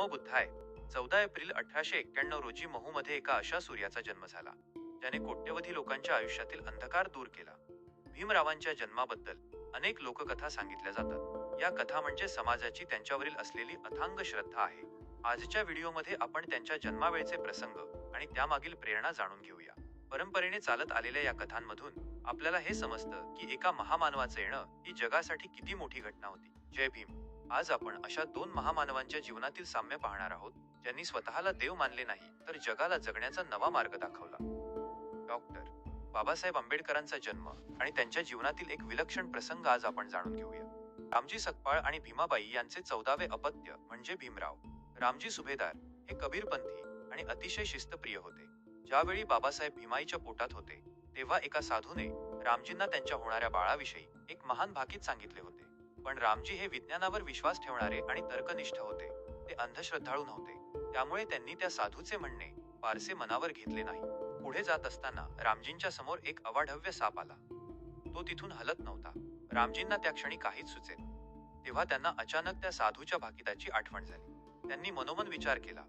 नमो चौदा एप्रिल अठराशे एक्क्याण्णव रोजी महूमध्ये एका अशा सूर्याचा जन्म झाला ज्याने कोट्यवधी लोकांच्या आयुष्यातील अंधकार दूर केला. भीमरावांच्या जन्माबद्दल अनेक लोककथा सांगितल्या जातात. या कथा म्हणजे समाजाची त्यांच्यावरील असलेली अथांग श्रद्धा आहे. आजच्या व्हिडिओमध्ये आपण त्यांच्या जन्मावेळचे प्रसंग आणि त्यामागील प्रेरणा जाणून घेऊया. परंपरेने चालत आलेल्या या कथांमधून आपल्याला हे समजतं की एका महामानवाचं येणं ही जगासाठी किती मोठी घटना होती. जय भीम. आज आपण अशा दोन महामानवांच्या जीवनातील साम्य पाहणार आहोत. ज्यांनी स्वतःला देव मानले नाही तर जगाला जगण्याचा नवा मार्ग दाखवला. डॉक्टर बाबासाहेब आंबेडकरांचा जन्म आणि त्यांच्या जीवनातील एक विलक्षण प्रसंग आज आपण जाणून घेऊया. रामजी सकपाळ आणि भीमाबाई यांचे चौदावे अपत्य म्हणजे भीमराव. रामजी सुभेदार हे कबीरपंथी आणि अतिशय शिस्तप्रिय होते. ज्यावेळी बाबासाहेब भीमाईच्या पोटात होते तेव्हा एका साधूने रामजींना त्यांच्या होणाऱ्या बाळाविषयी एक महान भाकीत सांगितले होते. पण रामजी हे विज्ञानावर विश्वास ठेवणारे आणि तर्कनिष्ठ होते. ते अंधश्रद्धाळू नव्हते. त्यामुळे त्यांनी त्या साधूचे म्हणणे फारसे मनावर घेतले नाही. पुढे जात असताना रामजींच्या समोर एक अवाढव्य साप आला. तो तिथून हलत नव्हता. रामजींना त्या क्षणी काहीच सुचेल. तेव्हा त्यांना अचानक त्या साधूच्या भाकिताची आठवण झाली. त्यांनी मनोमन विचार केला.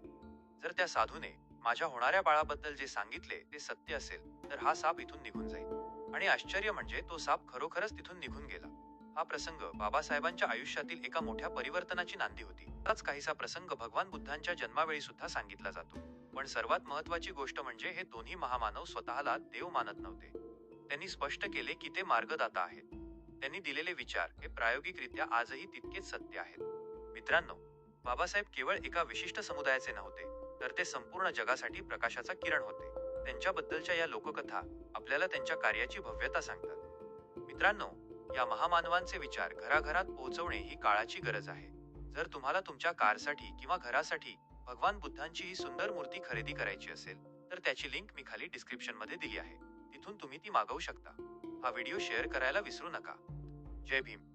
जर त्या साधूने माझ्या होणाऱ्या बाळाबद्दल जे सांगितले ते सत्य असेल तर हा साप इथून निघून जाईल. आणि आश्चर्य म्हणजे तो साप खरोखरच तिथून निघून गेला. हा प्रसंग बाबासाहेबांच्या आयुष्यातील एका मोठ्या परिवर्तनाची नांदी होती. त्याच काहीसा प्रसंग भगवान बुद्धांच्या जन्मावेळी सुद्धा सांगितला जातो. पण सर्वात महत्वाची गोष्ट म्हणजे हे दोन्ही महामानव स्वतःला देव मानत नव्हते. त्यांनी स्पष्ट केले की ते मार्गदाता आहेत. त्यांनी दिलेले विचार हे प्रायोगिकरित्या आजही तितकेच सत्य आहेत. मित्रांनो बाबासाहेब केवळ एका विशिष्ट समुदायाचे नव्हते तर ते संपूर्ण जगासाठी प्रकाशाचा किरण होते. त्यांच्याबद्दलच्या या लोककथा आपल्याला त्यांच्या कार्याची भव्यता सांगतात. मित्रांनो या महामानवांचे विचार घराघरात पोहोचवणे ही काळाची गरज आहे. जर तुम्हाला तुमच्या कारसाठी किंवा घरासाठी भगवान बुद्धांची ही सुंदर मूर्ती खरेदी करायची असेल तर त्याची लिंक मी खाली डिस्क्रिप्शनमध्ये दिली आहे. तिथून तुम्ही ती मागवू शकता. हा व्हिडिओ शेअर करायला विसरू नका. जय भीम.